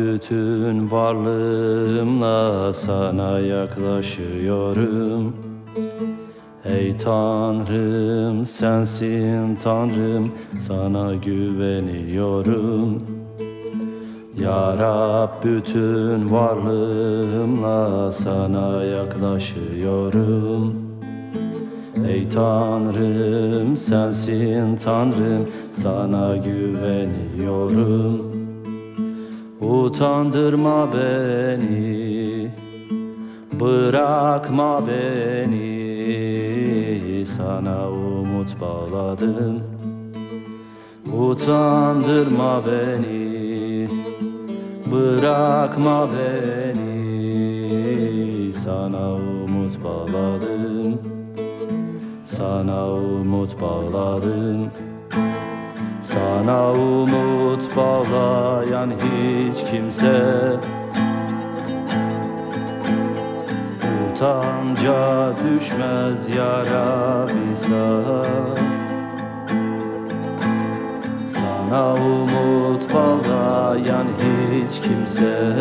Bütün varlığımla sana yaklaşıyorum. Ey Tanrım sensin Tanrım sana güveniyorum. Ya Rab bütün varlığımla sana yaklaşıyorum. Ey Tanrım sensin Tanrım sana güveniyorum Utandırma beni Bırakma beni. Sana umut bağladım Utandırma beni. Bırakma beni Sana umut bağladım. Sana umut bağladım Sana umut bağlayan hiç kimse. Utanca düşmez yara bisa Sana umut bağlayan hiç kimse.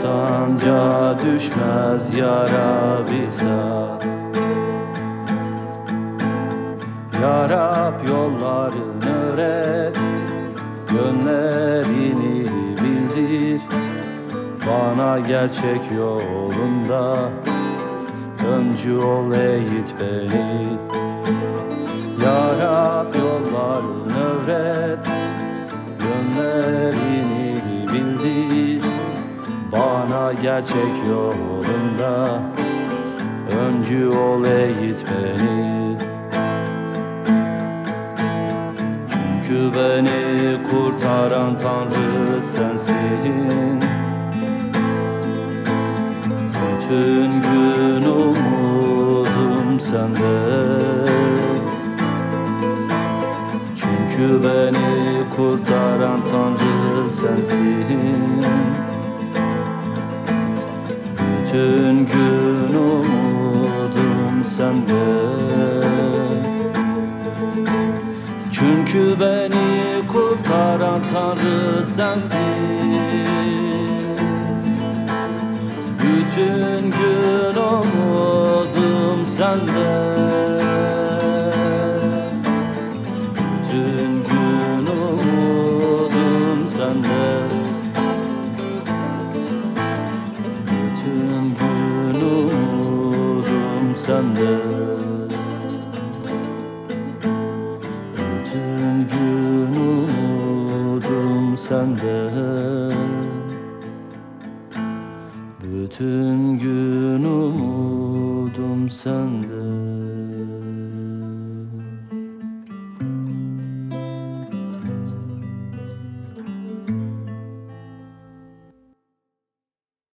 Utanca düşmez yara bisa Ya Rab yollarını öğret Yönlerini bildir. Bana gerçek yolunda Öncü ol eğit beni. Ya Rab yollarını öğret Yönlerini bildir. Bana gerçek yolunda Öncü ol eğit beni Çünkü beni kurtaran Tanrı sensin. Bütün gün umudum sende. Çünkü beni kurtaran Tanrı sensin. Bütün gün umudum sende çünkü beni kurtaran Tanrı sensin. Bütün gün umudum sende. Bütün gün umudum sende. Bütün gün umudum sende sende. Bütün gün umudum sende